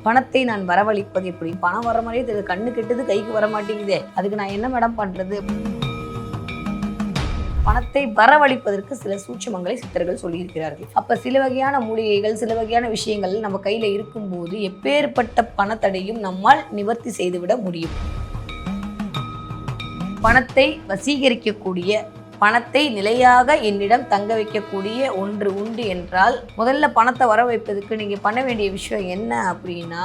பணத்தை நான் வரவழைப்பது எப்படி? பணம் வர மாதிரியே தெரியுது. கண்ணு கெட்டது கைக்கு வர மாட்டேங்குதே. அதுக்கு நான் என்ன மேடம் பண்றது? பணத்தை வரவழைப்பதற்கு சில சூட்சுமங்களை சித்தர்கள் சொல்லியிருக்கிறார்கள். அப்ப சில வகையான மூலிகைகள் சில வகையான விஷயங்கள் நம்ம கையில இருக்கும்போது எப்பேற்பட்ட பணத்தடையும் நம்மால் நிவர்த்தி செய்துவிட முடியும். பணத்தை வசீகரிக்கக்கூடிய பணத்தை நிலையாக என்னிடம் தங்க வைக்கக்கூடிய ஒன்று உண்டு என்றால் முதல்ல பணத்தை வர வைப்பதற்கு நீங்கள் பண்ண வேண்டிய விஷயம் என்ன அப்படின்னா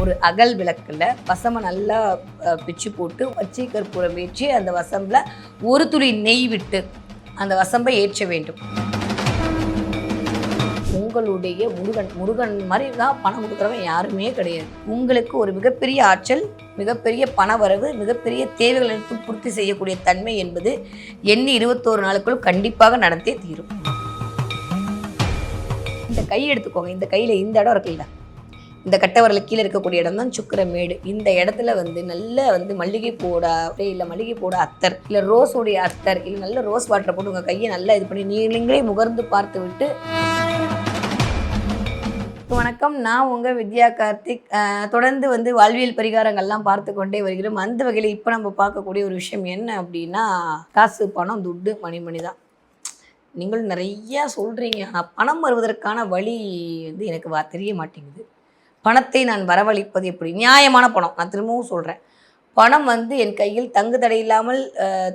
ஒரு அகல் விளக்கில் வசமை நல்லா பிச்சு போட்டு பச்சை கற்பூரம் ஏற்றி அந்த வசம்பில் ஒரு துளி நெய் விட்டு அந்த வசம்பை ஏற்ற வேண்டும். உங்களுடைய முருகன் முருகன் மாதிரி தான் பணம் கொடுக்குறவன் யாருமே கிடையாது. உங்களுக்கு ஒரு மிகப்பெரிய ஆற்றல் மிகப்பெரிய பணவரவு மிகப்பெரிய தேவைகள் அனைத்தும் பூர்த்தி செய்யக்கூடிய தன்மை என்பது எண்ணி இருபத்தோரு நாளுக்குள் கண்டிப்பாக நடந்தே தீரும். இந்த கை எடுத்துக்கோங்க. இந்த கையில் இந்த இடம் இருக்குல்ல? இந்த கட்டவரில் கீழே இருக்கக்கூடிய இடம் தான் சுக்கிரமேடு இந்த இடத்துல வந்து நல்ல வந்து மல்லிகை போட இல்லை மல்லிகை போட அத்தர் இல்லை ரோஸோடைய அத்தர் இல்லை நல்ல ரோஸ் வாட்டரை போட்டு உங்கள் கையை நல்லா இது பண்ணி நீங்களே முகர்ந்து பார்த்து விட்டு வணக்கம். நான் உங்கள் வித்யா கார்த்திக். தொடர்ந்து வந்து வாழ்வியல் பரிகாரங்கள்லாம் பார்த்து கொண்டே வருகிறோம். அந்த வகையில் இப்போ நம்ம பார்க்கக்கூடிய ஒரு விஷயம் என்ன அப்படின்னா காசு பணம் துட்டு மணிமணி தான். நீங்கள் நிறையா சொல்கிறீங்க ஆனால் பணம் வருவதற்கான வழி வந்து எனக்கு வா தெரிய மாட்டேங்குது. பணத்தை நான் வரவழைப்பது எப்படி? நியாயமான பணம். நான் திரும்பவும் சொல்கிறேன் பணம் வந்து என் கையில் தங்கு தடையில்லாமல்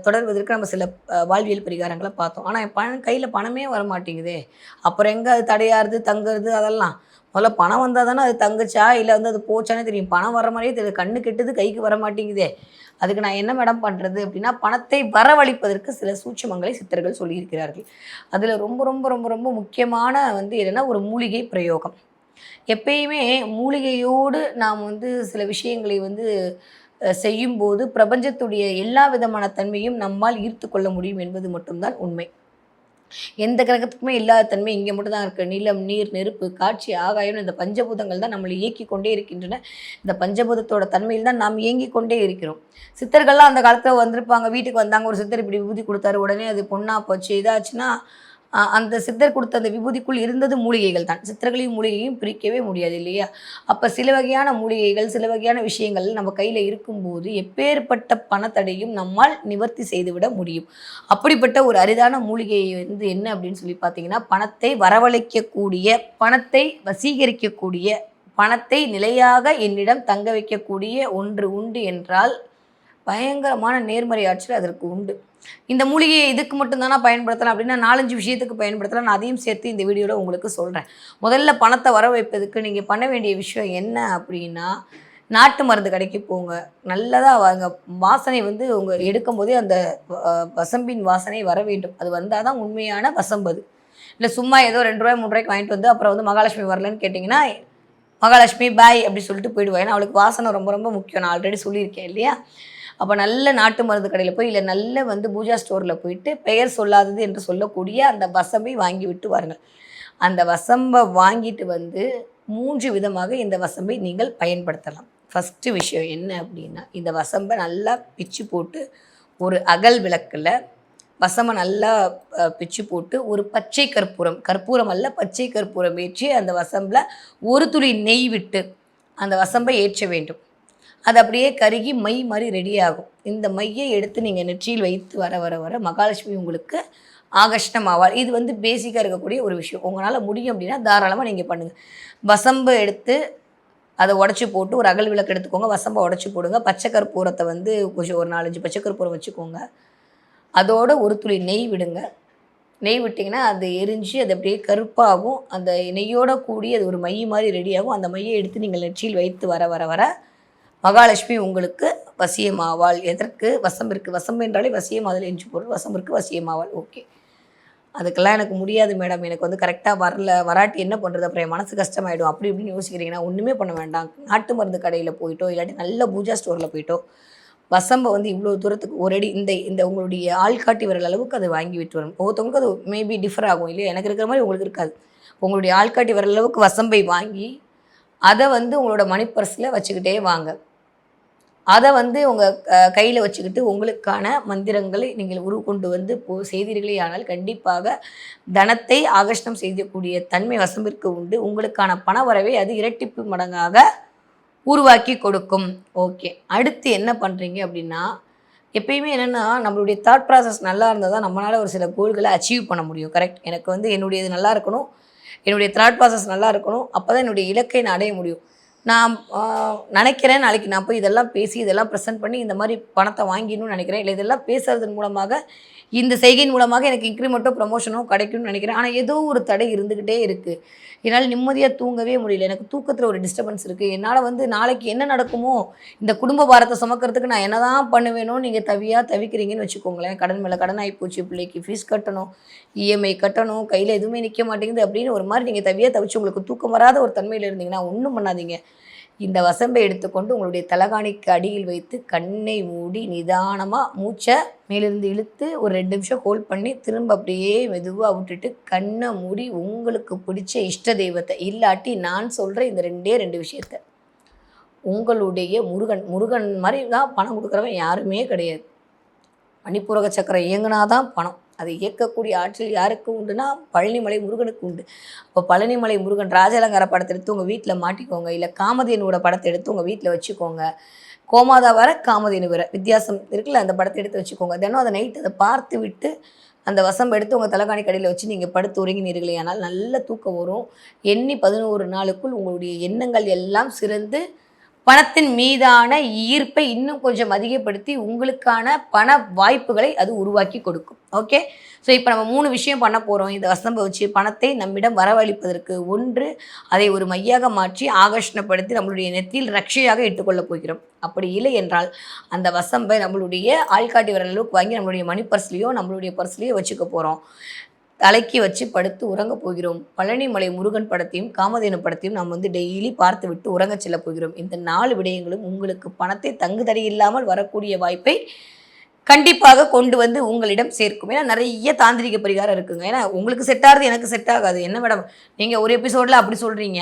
தொடர்வதற்கு நம்ம சில வாழ்வியல் பரிகாரங்களை பார்த்தோம். ஆனால் என் பணம் கையில் பணமே வர மாட்டேங்குதே அப்புறம் எங்கே அது தடையாருது தங்குறது அதெல்லாம். முதல்ல பணம் வந்தால் தானே அது தங்குச்சா? இல்லை வந்து அது போச்சானே தெரியும். பணம் வர மாதிரியே தெரியுது. கண்ணு கெட்டது கைக்கு வர மாட்டேங்குதே. அதுக்கு நான் என்ன மேடம் பண்ணுறது அப்படின்னா பணத்தை வரவழைப்பதற்கு சில சூட்சுமங்களை சித்தர்கள் சொல்லியிருக்கிறார்கள். அதில் ரொம்ப ரொம்ப ரொம்ப ரொம்ப முக்கியமான வந்து என்னென்னா ஒரு மூலிகை பிரயோகம். எப்பயுமே மூலிகையோடு நாம் வந்து சில விஷயங்களை வந்து செய்யும்போது பிரபஞ்சத்துடைய எல்லா விதமான தன்மையும் நம்மால் ஈர்த்து கொள்ள முடியும் என்பது மட்டும்தான் உண்மை. எந்த கிரகத்துக்குமே இல்லாத தன்மை இங்கே மட்டும் தான் இருக்குது நிலம் நீர் நெருப்பு காட்சி ஆகாயம் இந்த பஞ்சபூதங்கள் தான் நம்மளை இயக்கி கொண்டே இருக்கின்றன. இந்த பஞ்சபூதத்தோட தன்மையில் தான் நாம் இயங்கி கொண்டே இருக்கிறோம். சித்தர்கள்லாம் அந்த காலத்தில் வந்திருப்பாங்க. வீட்டுக்கு வந்தாங்க. ஒரு சித்தர் இப்படி விபூதி கொடுத்தாரு. உடனே அது பொண்ணாக போச்சு. இதாச்சுன்னா அந்த சித்தர் கொடுத்த அந்த விபூதிக்குள் இருந்தது மூலிகைகள் தான். சித்தர்களையும் மூலிகையும் பிரிக்கவே முடியாது இல்லையா? அப்போ சில வகையான மூலிகைகள் சில வகையான விஷயங்கள் நம்ம கையில் இருக்கும்போது எப்பேற்பட்ட பணத்தடையும் நம்மால் நிவர்த்தி செய்துவிட முடியும். அப்படிப்பட்ட ஒரு அரிதான மூலிகை வந்து என்ன அப்படின்னு சொல்லி பார்த்தீங்கன்னா பணத்தை வரவழைக்கக்கூடிய பணத்தை வசீகரிக்கக்கூடிய பணத்தை நிலையாக என்னிடம் தங்க வைக்கக்கூடிய ஒன்று உண்டு என்றால் பயங்கரமான நேர்மறை ஆற்றல் அதற்கு உண்டு. இந்த மூலிகையை இதுக்கு மட்டும்தானா பயன்படுத்தலாம் அப்படின்னா நாலஞ்சு விஷயத்துக்கு பயன்படுத்தலாம். நான் அதையும் சேர்த்து இந்த வீடியோவில் உங்களுக்கு சொல்கிறேன் முதல்ல பணத்தை வர வைப்பதுக்கு நீங்கள் பண்ண வேண்டிய விஷயம் என்ன அப்படின்னா நாட்டு மருந்து கடைக்கு போங்க. நல்லதாக வாங்க. வாசனை வந்து உங்கள் எடுக்கும் போதே அந்த வசம்பின் வாசனை வர வேண்டும். அது வந்தால் தான் உண்மையான வசம்பு அது. இல்லை சும்மா ஏதோ ரெண்டு ரூபாய் மூணு ரூபாய்க்கு வாங்கிட்டு வந்து அப்புறம் வந்து மகாலட்சுமி வரலன்னு கேட்டிங்கன்னா மகாலட்சுமி பாய் அப்படி சொல்லிட்டு போயிடுவேன் ஏன்னா அவளுக்கு வாசனை ரொம்ப ரொம்ப முக்கியம். நான் ஆல்ரெடி சொல்லியிருக்கேன் இல்லையா? அப்போ நல்ல நாட்டு மருந்து கடையில் போய் இல்லை நல்ல வந்து பூஜா ஸ்டோரில் போயிட்டு பெயர் சொல்லாதது என்று சொல்லக்கூடிய அந்த வசம்பை வாங்கி விட்டு வாருங்கள். அந்த வசம்பை வாங்கிட்டு வந்து மூன்று விதமாக இந்த வசம்பை நீங்கள் பயன்படுத்தலாம். ஃபஸ்ட்டு விஷயம் என்ன அப்படின்னா இந்த வசம்பை நல்லா பிச்சு போட்டு ஒரு அகல் விளக்கில் வசமை நல்லா பிச்சு போட்டு ஒரு பச்சை கற்பூரம் கற்பூரம் அல்ல பச்சை கற்பூரம் ஏற்றி அந்த வசம்பில் ஒரு துளி நெய் விட்டு அந்த வசம்பை ஏற்ற வேண்டும். அது அப்படியே கருகி மை மாதிரி ரெடி ஆகும். இந்த மையை எடுத்து நீங்கள் நெற்றியில் வைத்து வர வர வர மகாலட்சுமி உங்களுக்கு ஆகஷ்டம் ஆவாள் இது வந்து பேசிக்காக இருக்கக்கூடிய ஒரு விஷயம். உங்களால் முடியும் அப்படின்னா தாராளமாக நீங்கள் பண்ணுங்கள் வசம்பு எடுத்து அதை உடச்சி போட்டு ஒரு அகல் விளக்கு எடுத்துக்கோங்க. வசம்பை உடச்சி போடுங்க. பச்சை கற்பூரத்தை வந்து கொஞ்சம் ஒரு நாலஞ்சு பச்சை கற்பூரம் வச்சுக்கோங்க. அதோட ஒரு துளி நெய் விடுங்க. நெய் விட்டிங்கன்னா அது எரிஞ்சு அது அப்படியே கருப்பாகும். அந்த நெய்யோட கூடி அது ஒரு மை மாதிரி ரெடியாகும் அந்த மையை எடுத்து நீங்கள் நெற்றியில் வைத்து வர வர வர மகாலட்சுமி உங்களுக்கு வசியமாவாள். எதற்கு? வசம்பிற்கு வசம் என்றாலே வசியம் அதில் எஞ்சி பொருள் வசம்பிற்கு வசியமாவாள். ஓகே. அதுக்கெல்லாம் எனக்கு முடியாது மேடம். எனக்கு வந்து கரெக்டாக வரல. வராட்டி என்ன பண்ணுறது அப்புறம் என் மனசு கஷ்டமாயிடும். அப்படி இப்படின்னு யோசிக்கிறீங்கன்னா ஒன்றுமே பண்ண வேண்டாம். நாட்டு மருந்து கடையில் போயிட்டோ இல்லாட்டி நல்ல பூஜா ஸ்டோரில் போயிட்டோ வசம்பை வந்து இவ்வளோ தூரத்துக்கு ஒரு அடி இந்த இந்த உங்களுடைய ஆள்காட்டி வர அளவுக்கு அதை வாங்கி விட்டு வரும் ஒவ்வொருத்தவங்களுக்கு அது மேபி டிஃபர் ஆகும் இல்லையா? எனக்கு இருக்கிற மாதிரி உங்களுக்கு இருக்காது. உங்களுடைய ஆள்காட்டி வர அளவுக்கு வசம்பை வாங்கி அதை வந்து உங்களோட மணி பர்ஸில் வச்சுக்கிட்டே வாங்க. அதை வந்து உங்கள் கையில் வச்சுக்கிட்டு உங்களுக்கான மந்திரங்களை நீங்கள் உருக்கொண்டு வந்து போ செய்தீர்களே ஆனால் கண்டிப்பாக தனத்தை ஆகர்ஷணம் செய்யக்கூடிய தன்மை வசம்பிற்கு உண்டு. உங்களுக்கான பண வரவை அது இரட்டிப்பு மடங்காக உருவாக்கி கொடுக்கும். ஓகே. அடுத்து என்ன பண்ணுறீங்க அப்படின்னா எப்பயுமே என்னென்னா நம்மளுடைய தாட் ப்ராசஸ் நல்லா இருந்தால் தான் நம்மளால் ஒரு சில கோல்களை அச்சீவ் பண்ண முடியும். கரெக்ட் எனக்கு வந்து என்னுடைய இது நல்லா இருக்கணும். என்னுடைய தாட் ப்ராசஸ் நல்லா இருக்கணும். அப்போ தான் என்னுடைய இலக்கை நான் அடைய முடியும். நான் நினைக்கிறேன் நாளைக்கு நான் போய் இதெல்லாம் பேசி இதெல்லாம் ப்ரெசென்ட் பண்ணி இந்த மாதிரி பணத்தை வாங்கிடணும்னு நினைக்கிறேன். இல்லை இதெல்லாம் பேசுறதன் மூலமாக இந்த செய்கையின் மூலமாக எனக்கு இன்க்ரிமெண்ட்டோ ப்ரமோஷனோ கிடைக்கும்னு நினைக்கிறேன். ஆனால் ஏதோ ஒரு தடை இருந்துக்கிட்டே இருக்குது என்னால் நிம்மதியாக தூங்கவே முடியல. எனக்கு தூக்கத்தில் ஒரு டிஸ்டர்பன்ஸ் இருக்குது என்னால் வந்து நாளைக்கு என்ன நடக்குமோ இந்த குடும்ப பாரத்தை சுமக்கிறதுக்கு நான் என்ன தான் பண்ணுவேனோ நீங்கள் தவியாக தவிக்கிறீங்கன்னு வச்சுக்கோங்களேன். கடன் மேலே கடன் ஆகிப்போச்சு பிள்ளைக்கு ஃபீஸ் கட்டணும் இஎம்ஐ கட்டணும் கையில் எதுவுமே நிற்க மாட்டேங்குது அப்படின்னு ஒரு மாதிரி நீங்கள் தவியாக தவிச்சு உங்களுக்கு தூக்கம் வராத ஒரு தன்மையில் இருந்தீங்கன்னா ஒன்றும் பண்ணாதீங்க. இந்த வசம்பை எடுத்துக்கொண்டு உங்களுடைய தலகாணிக்கு அடியில் வைத்து கண்ணை மூடி நிதானமாக மூச்சை மேலிருந்து இழுத்து ஒரு ரெண்டு நிமிஷம் ஹோல்ட் பண்ணி திரும்ப அப்படியே மெதுவாக விட்டுட்டு கண்ணை மூடி உங்களுக்கு பிடிச்ச இஷ்ட தெய்வத்தை இல்லாட்டி நான் சொல்கிற இந்த ரெண்டே ரெண்டு விஷயத்த. உங்களுடைய முருகன் முருகன் மாதிரி தான் பணம் கொடுக்குறவன் யாருமே கிடையாது. மணிப்பூரக சக்கரம் இயங்குனா தான் பணம். அதை இயக்கக்கூடிய ஆற்றல் யாருக்கு உண்டுனா பழனிமலை முருகனுக்கு உண்டு. இப்போ பழனிமலை முருகன் ராஜாலங்கார படத்தை எடுத்து உங்கள் வீட்டில் மாட்டிக்கோங்க. இல்லை காமதேனோட படத்தை எடுத்து உங்கள் வீட்டில் வச்சுக்கோங்க. கோமாதா வர காமதேனு வர வித்தியாசம் இருக்குல்ல அந்த படத்தை எடுத்து வச்சுக்கோங்க. தினம் அதை நைட் அதை பார்த்து விட்டு அந்த வசம் எடுத்து உங்கள் தலைகாணி கடையில் வச்சு நீங்கள் படுத்து உறங்கினீர்களே ஆனால் நல்ல தூக்கம் வரும். எண்ணி பதினோரு நாளுக்குள் உங்களுடைய எண்ணங்கள் எல்லாம் சிறந்து பணத்தின் மீதான ஈர்ப்பை இன்னும் கொஞ்சம் அதிகப்படுத்தி உங்களுக்கான பண வாய்ப்புகளை அது உருவாக்கி கொடுக்கும். ஓகே ஸோ இப்போ நம்ம மூணு விஷயம் பண்ண போகிறோம் இந்த வசம்ப வச்சு பணத்தை நம்மிடம் வரவழைப்பதற்கு. ஒன்று அதை ஒரு மையாக மாற்றி ஆகர்ஷணப்படுத்தி நம்மளுடைய நெத்தியில் ரட்சையாக இட்டுக்கொள்ளப் போகிறோம். அப்படி இல்லை என்றால் அந்த வசம்பை நம்மளுடைய ஆள்காட்டி வர அளவுக்கு வாங்கி நம்மளுடைய மணி பர்ஸ்லேயோ நம்மளுடைய பர்ஸ்லேயோ வச்சுக்க போகிறோம் தலைக்கு வச்சு படுத்து உறங்க போகிறோம். பழனிமலை முருகன் படத்தையும் காமதேனு படத்தையும் நாம் வந்து டெய்லி பார்த்து விட்டு உறங்கச் செல்ல போகிறோம். இந்த நாலு விடயங்களும் உங்களுக்கு பணத்தை தங்குதடி இல்லாமல் வரக்கூடிய வாய்ப்பை கண்டிப்பாக கொண்டு வந்து உங்களிடம் சேர்க்கும். ஏன்னா நிறைய தாந்திரிக பரிகாரம் இருக்குங்க. ஏன்னா உங்களுக்கு செட் ஆகுது எனக்கு செட் ஆகாது. என்ன மேடம் நீங்கள் ஒரு எபிசோடில் அப்படி சொல்கிறீங்க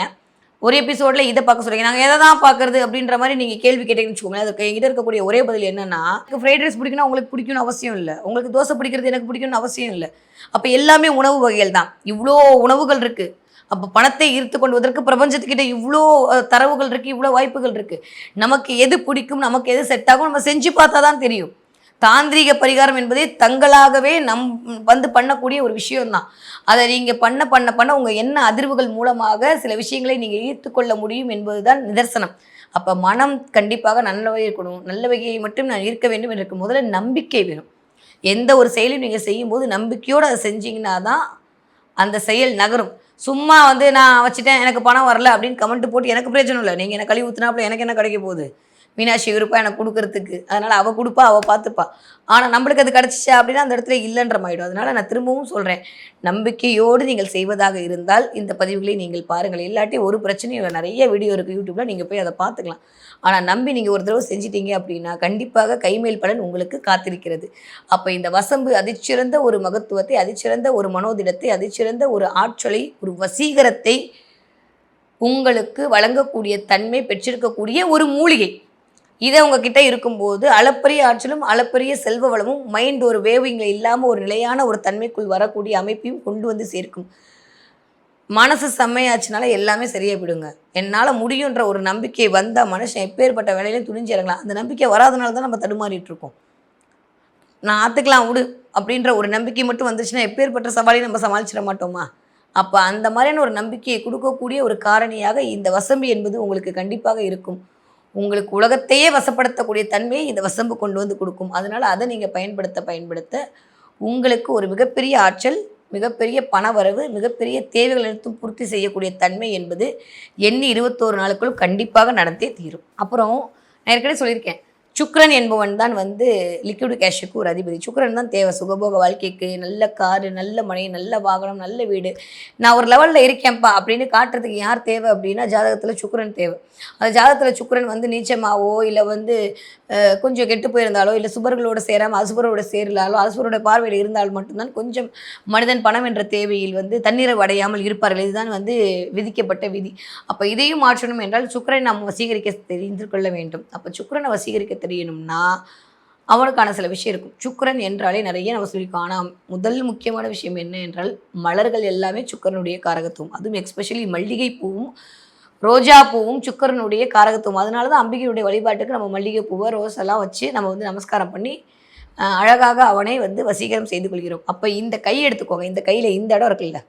ஒரு எபிசோடில் இதை பார்க்க சொல்கிறீங்க நாங்கள் எதை தான் பார்க்குறது அப்படின்ற மாதிரி நீங்கள் கேள்வி கேட்டீங்கன்னு வச்சுக்கோங்களேன். அதுக்கு எங்கிட்ட இருக்கக்கூடிய ஒரே பதில் என்னன்னா எனக்கு ஃப்ரைட் ரைஸ் பிடிக்கணும் உங்களுக்கு பிடிக்கும்னு அவசியம் இல்லை. உங்களுக்கு தோசை பிடிக்கிறது எனக்கு பிடிக்கும்னு அவசியம் இல்லை. அப்போ எல்லாமே உணவு வகைகள் தான். இவ்வளோ உணவுகள் இருக்குது அப்போ பணத்தை ஈர்த்து கொள்வதற்கு பிரபஞ்சத்துக்கிட்ட இவ்வளோ தரவுகள் இருக்குது இவ்வளோ வாய்ப்புகள் இருக்குது நமக்கு எது பிடிக்கும் நமக்கு எது செட் ஆகும் நம்ம செஞ்சு பார்த்தா தான் தெரியும். தாந்திரீக பரிகாரம் என்பதே தங்களாகவே நம் வந்து பண்ணக்கூடிய ஒரு விஷயம்தான். அதை நீங்கள் பண்ண பண்ண பண்ண உங்கள் எண்ண அதிர்வுகள் மூலமாக சில விஷயங்களை நீங்கள் ஈர்த்து கொள்ள முடியும் என்பதுதான் நிதர்சனம். அப்போ மனம் கண்டிப்பாக நல்லவை இருக்கணும். நல்ல வகையை மட்டும் நான் இருக்க வேண்டும் என்று முதல்ல நம்பிக்கை வேணும். எந்த ஒரு செயலையும் நீங்கள் செய்யும்போது நம்பிக்கையோடு அதை செஞ்சீங்கன்னா தான் அந்த செயல் நகரும். சும்மா வந்து நான் வச்சுட்டேன் எனக்கு பணம் வரல அப்படின்னு கமெண்ட் போட்டு எனக்கு பிரயோஜனம் இல்லை. நீங்கள் என்ன கழுவி ஊற்றினாப்புல எனக்கு என்ன கிடைக்க போகுது? மீனாட்சி இருப்பா எனக்கு கொடுக்கறதுக்கு. அதனால் அவள் கொடுப்பா அவள் பார்த்துப்பா. ஆனால் நம்மளுக்கு அது கிடச்சிச்சா அப்படின்னா அந்த இடத்துல இல்லைன்ற மாயிடும் அதனால் நான் திரும்பவும் சொல்கிறேன் நம்பிக்கையோடு நீங்கள் செய்வதாக இருந்தால் இந்த பதிவுகளை நீங்கள் பாருங்கள். இல்லாட்டி ஒரு பிரச்சனையும் நிறைய வீடியோ இருக்குது யூடியூப்பில் நீங்கள் போய் அதை பார்த்துக்கலாம். ஆனால் நம்பி நீங்கள் ஒரு தடவை செஞ்சிட்டீங்க அப்படின்னா கண்டிப்பாக கைமேல் பலன் உங்களுக்கு காத்திருக்கிறது. அப்போ இந்த வசம்பு அதிச்சிறந்த ஒரு மகத்துவத்தை அதிச்சிறந்த ஒரு மனோதிடத்தை அதிச்சிறந்த ஒரு ஆற்றலை ஒரு வசீகரத்தை உங்களுக்கு வழங்கக்கூடிய தன்மை பெற்றிருக்கக்கூடிய ஒரு மூலிகை. இதை உங்ககிட்ட இருக்கும்போது அளப்பரிய ஆற்றலும் அளப்பரிய செல்வ வளமும் மைண்ட் ஒரு வேவிங்கில் இல்லாமல் ஒரு நிலையான ஒரு தன்மைக்குள் வரக்கூடிய அமைப்பையும் கொண்டு வந்து சேர்க்கும். மனசு செம்மையாச்சுனால எல்லாமே சரியாக போயிடுங்க. என்னால் முடியுன்ற ஒரு நம்பிக்கை வந்தால் மனுஷன் எப்பேற்பட்ட வேலையிலையும் துணிஞ்சு இறங்கலாம். அந்த நம்பிக்கை வராதனால தான் நம்ம தடுமாறிட்டு இருக்கோம். நான் ஆற்றுக்கலாம் விடு அப்படின்ற ஒரு நம்பிக்கை மட்டும் வந்துச்சுன்னா எப்பேற்பட்ட சவாலையும் நம்ம சமாளிச்சிட மாட்டோமா? அப்போ அந்த மாதிரியான ஒரு நம்பிக்கையை கொடுக்கக்கூடிய ஒரு காரணியாக இந்த வசம்பி என்பது உங்களுக்கு கண்டிப்பாக இருக்கும். உங்களுக்கு உலகத்தையே வசப்படுத்தக்கூடிய தன்மையை இந்த வசம்பு கொண்டு வந்து கொடுக்கும். அதனால் அதை நீங்கள் பயன்படுத்த பயன்படுத்த உங்களுக்கு ஒரு மிகப்பெரிய ஆற்றல் மிகப்பெரிய பணவரவு மிகப்பெரிய தேவைகள் அனைத்தும் பூர்த்தி செய்யக்கூடிய தன்மை என்பது எண்ணி இருபத்தோரு நாளுக்குள் கண்டிப்பாக நடந்தே தீரும். அப்புறம் நான் ஏற்கனவே சொல்லியிருக்கேன். சுக்ரன் என்பவன் தான் வந்து லிக்விட் கேஷுக்கு ஒரு அதிபதி. சுக்ரன் தான் தேவை. சுகபோக வாழ்க்கைக்கு நல்ல காரு நல்ல மனை நல்ல வாகனம் நல்ல வீடு. நான் ஒரு லெவலில் இருக்கேன்ப்பா அப்படின்னு காட்டுறதுக்கு யார் தேவை அப்படின்னா ஜாதகத்தில் சுக்ரன் தேவை. அந்த ஜாதகத்தில் சுக்ரன் வந்து நீச்சமாவோ இல்லை வந்து கொஞ்சம் கெட்டு போயிருந்தாலோ இல்லை சுபர்களோட சேராமல் அசுபரோட சேரலாலோ அசுபரோட பார்வையில் இருந்தால் மட்டும்தான் கொஞ்சம் மனிதன் பணம் என்ற தேவையில் வந்து தண்ணீரை அடையாமல் இருப்பார்கள். இதுதான் வந்து விதிக்கப்பட்ட விதி. அப்போ இதையும் மாற்றணும் என்றால் சுக்கரனை நாம் வசீகரிக்க தெரிந்து கொள்ள வேண்டும். அப்போ சுக்கிரனை வசீகரிக்க தெரியணும்னா அவனுக்கான சில விஷயம் இருக்கும். சுக்கரன் என்றாலே நிறைய நம்ம சொல்லியிருக்கோம். ஆனால் முதல் முக்கியமான விஷயம் என்ன என்றால் மலர்கள் எல்லாமே சுக்கரனுடைய காரகத்துவம். அதுவும் எக்ஸ்பெஷலி மல்லிகை பூவும் ரோஜா பூவும் சுக்கரனுடைய காரகத்துவம். அதனால தான் அம்பிகையுடைய வழிபாட்டுக்கு நம்ம மல்லிகை பூவை ரோஸ் எல்லாம் வச்சு நம்ம வந்து நமஸ்காரம் பண்ணி அழகாக அவனை வந்து வசீகரம் செய்து கொள்கிறோம். அப்போ இந்த கை எடுத்துக்கோங்க. இந்த கையில் இந்த இடம் இருக்குல்ல.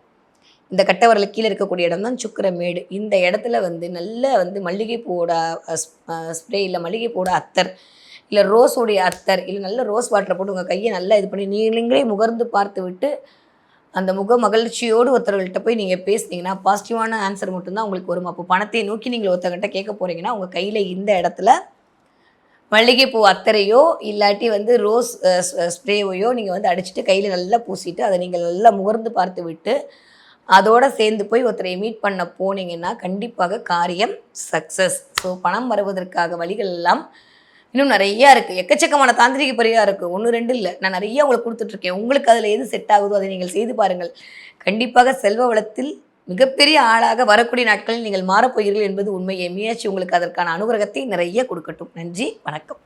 இந்த கட்டவரில் கீழே இருக்கக்கூடிய இடம் தான் சுக்கிரமேடு. இந்த இடத்துல வந்து நல்ல வந்து மல்லிகை பூவோட ஸ்ப்ரே இல்லை மல்லிகை பூவோட அத்தர் இல்லை ரோஸோடைய அத்தர் இல்லை நல்ல ரோஸ் வாட்டரை போட்டு உங்கள் கையை நல்லா இது பண்ணி நீங்களே முகர்ந்து பார்த்து விட்டு அந்த முக மகிழ்ச்சியோடு ஒருத்தர்கள்ட்ட போய் நீங்கள் பேசுனீங்கன்னா பாசிட்டிவான ஆன்சர் மட்டும்தான் உங்களுக்கு வரும். அப்போ பணத்தை நோக்கி நீங்கள் ஒருத்தர்கிட்ட கேட்க போகிறீங்கன்னா உங்கள் கையில் இந்த இடத்துல மல்லிகைப்பூ அத்தரையோ இல்லாட்டி வந்து ரோஸ் ஸ்ப்ரேவையோ நீங்கள் வந்து அடிச்சுட்டு கையில் நல்லா பூசிட்டு அதை நீங்கள் நல்லா முகர்ந்து பார்த்து விட்டு அதோட சேர்ந்து போய் ஒருத்தரை மீட் பண்ண போனீங்கன்னா கண்டிப்பாக காரியம் சக்ஸஸ் ஸோ பணம் வருவதற்காக வழிகள் எல்லாம் இன்னும் நிறையா இருக்குது எக்கச்சக்கமான தாந்திரிக பரிகாரம் இருக்குது ஒன்று ரெண்டு இல்லை. நான் நிறைய உங்களுக்கு கொடுத்துட்ருக்கேன். உங்களுக்கு அதில் எது செட் ஆகுதோ அதை நீங்கள் செய்து பாருங்கள். கண்டிப்பாக செல்வ வளத்தில் மிகப்பெரிய ஆளாக வரக்கூடிய நாட்களில் நீங்கள் மாறப்போகிறீர்கள் என்பது உண்மையை. மீனாட்சி உங்களுக்கு அதற்கான அனுகிரகத்தை நிறைய கொடுக்கட்டும். நன்றி வணக்கம்.